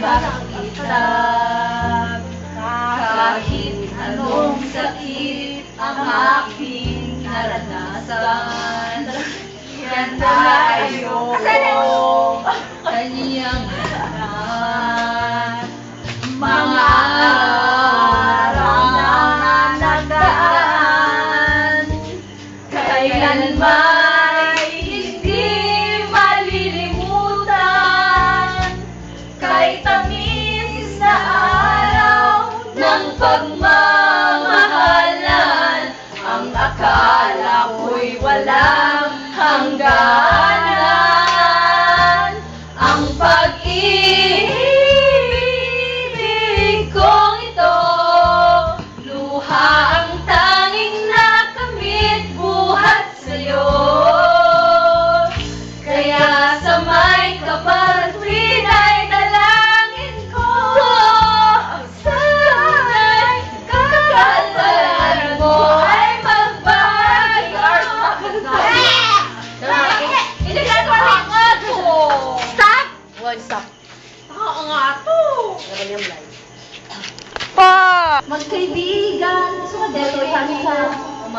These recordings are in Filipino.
makita Kahit anong sakit ang aking naranasan Yan tayo akala ko'y walang hangganan nga to! Naman yung live. Magkaibigan, gusto ko dito yan sa...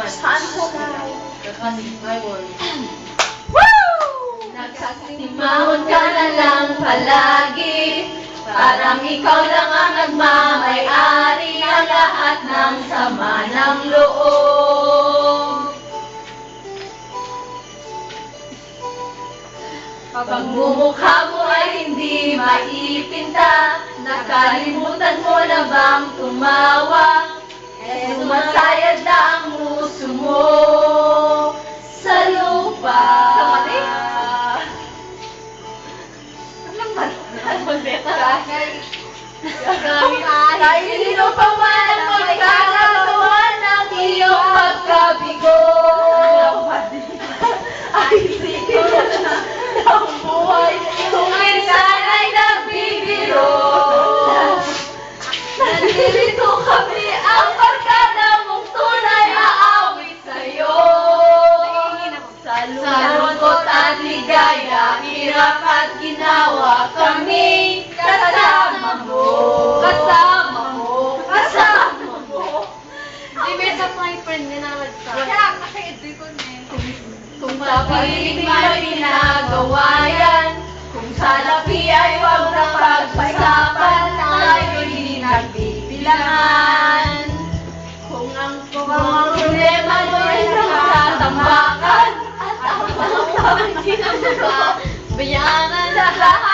Saan ko ka? Kasi, I won. Nagsasimahon ka na lang palagi Parang ikaw lang ang nagmamay-ari ng lahat ng sama ng loob Pagmumukha mo ay hindi maipinta. Nakalimutan mo na bang tumawa? Eh sumasayad na ang puso mo Sa lupa. Sa mali? Kahit sino pa man ang magkakatawa sa pag-ibig may pinagawa yan Kung sa lapi ay huwag na pag-usapan hindi nagbibilangan. Kung ang kung ang problema mo ay nagtatambakan At ang mga ginagawa Bayanan lahat ng bagay